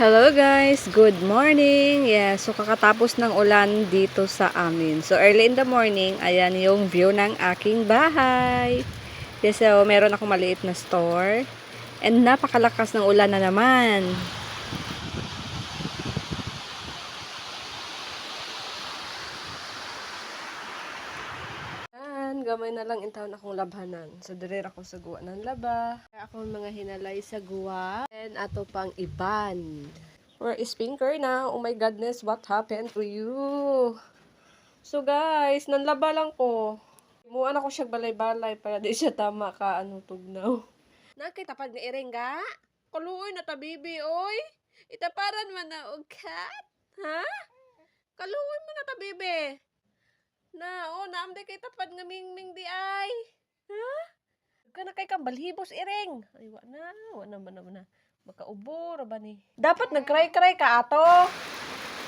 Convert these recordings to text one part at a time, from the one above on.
Hello guys, good morning. Yeah, so kakatapos ng ulan dito sa amin. So early in the morning, ayan yung view ng aking bahay. Yes, so meron akong maliit na store. And napakalakas ng ulan na naman. Yan, gamay na lang in town akong labhanan. So, dire ako sa guwa ng laba. Kaya ako mga hinalay sa guwa. And ato pang iban. Where is Pinker na? Oh my goodness, what happened to you? So guys, nanlaba lang ko. Muan ako siya balay-balay para di siya tama ka ano tugnaw. Nakita pag nga iringga? Kaluoy na tabibi, oy. Itaparan man na og cat. Ha? Kaluoy mo na tabibi. Na, oh, naamday kay tapad nga mingming di ay. Ha? Ka na kay kang balhibos iring. Ay, wa na, wa na, wa na, wa na. Makaubo, ra ba ni? Dapat nag-cry-cry ka ato.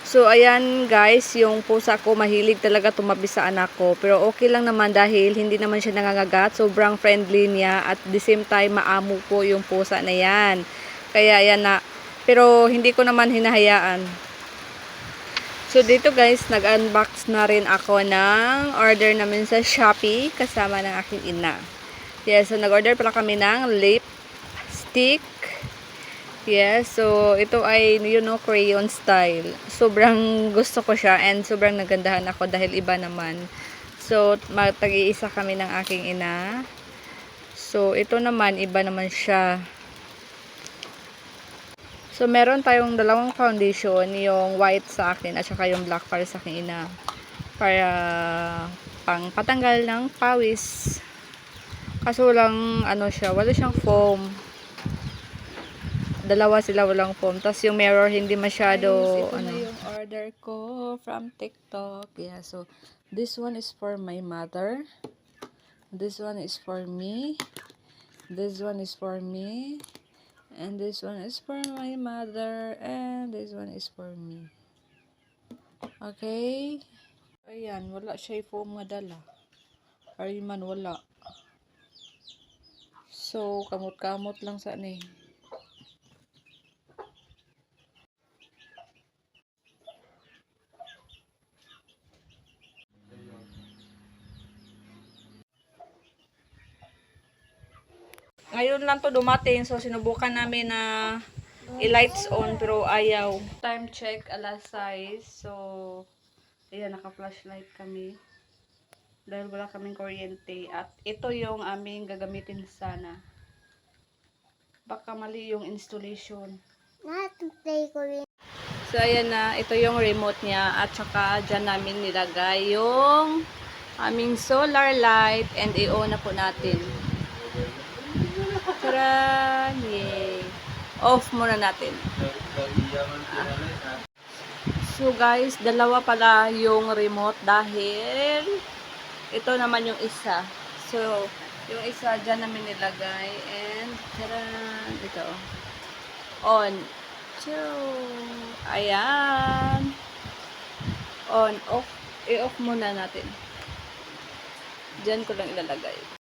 So, ayan guys, yung pusa ko mahilig talaga tumabi sa anak ko. Pero okay lang naman dahil hindi naman siya nangangagat. Sobrang friendly niya at the same time maamo po yung pusa na yan. Kaya yan na. Pero hindi ko naman hinahayaan. So, dito guys, nag-unbox na rin ako ng order namin sa Shopee kasama ng aking ina. Yes, so nag-order pala kami ng lipstick. Yes, so ito ay, you know, crayon style. Sobrang gusto ko siya and sobrang nagandahan ako dahil iba naman. So, matag-iisa kami ng aking ina. So, ito naman, iba naman siya. So, meron tayong dalawang foundation, yung white sa akin at saka yung black para sa aking ina. Para pang patanggal ng pawis. Kaso walang, ano siya, wala siyang foam. Dalawa sila walang foam. Tapos yung mirror hindi masyado, Guys, ito ano. na yung order ko from TikTok. Yeah, so this one is for my mother. This one is for me. This one is for me. And this one is for my mother. And this one is for me. Okay? Ayan, wala siya foam nga dala. Ay man, wala. So, kamot-kamot lang sa ni. Ngayon lang to dumating, so sinubukan namin na i-lights on pero ayaw. Time check, alas 6. So, ayan, naka-flashlight kami. Dahil wala kaming kuryente. At ito yung aming gagamitin sana. Baka mali yung installation. Natutay ko rin. So, ayan na. Ito yung remote niya. At saka, dyan namin nilagay yung aming solar light. And i-on na po natin. Tara! Yay! Off muna natin. So, guys, dalawa pala yung remote dahil ito naman yung isa. So, yung isa dyan namin nilagay. And, tara! Ito. On. Two. Ayan. On. Off. I-off muna natin. Diyan ko lang ilalagay.